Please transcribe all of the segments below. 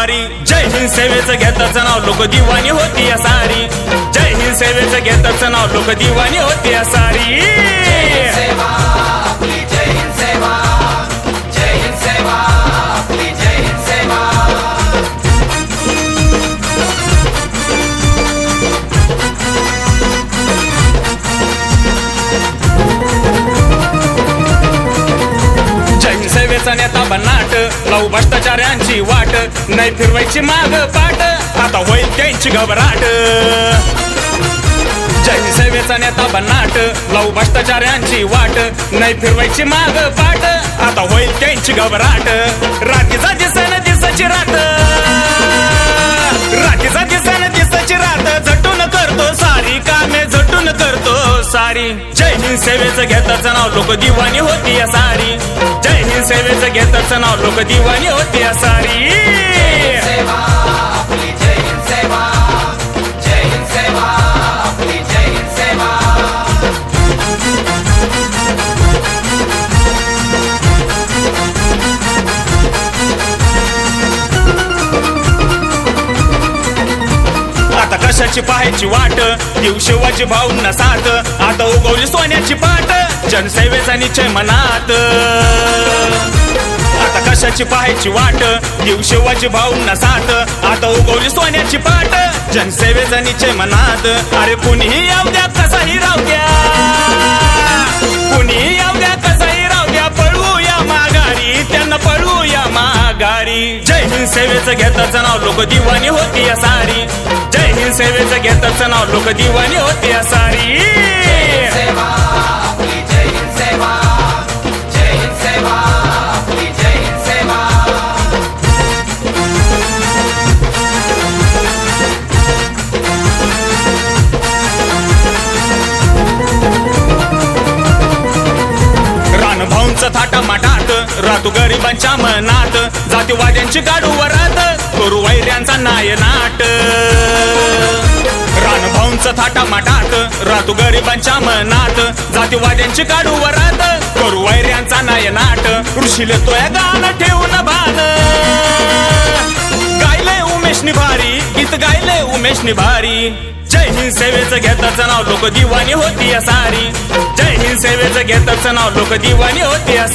भारी जय हिंद सेवेचं घेताचं नाव लोक दिवाणी होती या सारी। जय हिंद सेवेचं घेताचं नाव लोक दिवाणी होती या सारी। सेवा वाट. नाही फिरवायची माग पाट. आता होईल त्यांची घबराट. जय सेवेचा नेता बनाट. लावू भ्रष्टाचार्यांची वाट. नाही फिरवायची माग पाट. आता होईल त्यांची घबराट. रात्रीचा दिसन दिसाची रात. रात्रीचा दिसन दिसाची रात. झटून करतो सारी कामे झटून करतो सारी. जय हिंद सेवेचं घेताचं नाव लोक दिवाणी होती या सारी. जय सेवेचं घेताचं नाव लोक दिवाणी होती या आता कशाची पाहायची वाट. देव शिवाची भाऊंना साथ. आता उगवली सोन्याची पाट जनसेवेचा निश्चय मनात. आता कशाची पाहायची वाट? देव शिवाची भाऊंना साथ. आता उगवली सोन्याची पाट जनसेवेचा निश्चय मनात. अरे कुणीही येऊ द्या कसाही राहू द्या. कुणीही येऊ द्या कसाही राहू द्या. पळवूया माघारी. त्यांना पळवूया माघारी. जय हिंद सेवेचं घेताचं नाव. लोक दिवाणी होती या सारी. हिंसेवेचं हिंद घेताचं नाव लोक दिवाणी होते सारी रातू मनात. जातीवाद्यांची काढू वरात. करू वैऱ्यांचा नायनाट. रानभाऊंचं थाटा माटात रातू गरिबांच्या मनात. जातीवाद्यांची काढू वरात. करू वैऱ्यांचा नायनाट. ऋषीले तोय गाणं ठेवून भान. गायले उमेश निभारी गीत गायले उमेश निभारी जय हिंद सेवेचं घेताचं नाव लोक दिवाणी होती असारी जय हिंद सेवेचं घेताचं नाव लोक दिवाणी होती या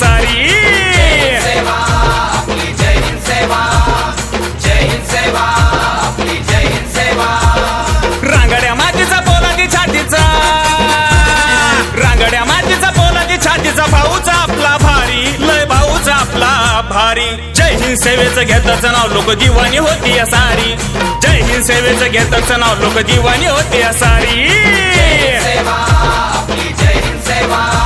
भारी. जय हिंद सेवेचं घेताचं नाव लोक दिवाणी होती या सारी. जय हिंद सेवेचं घेताचं नाव लोक दिवाणी होती या सारी. जय हिंद सेवा.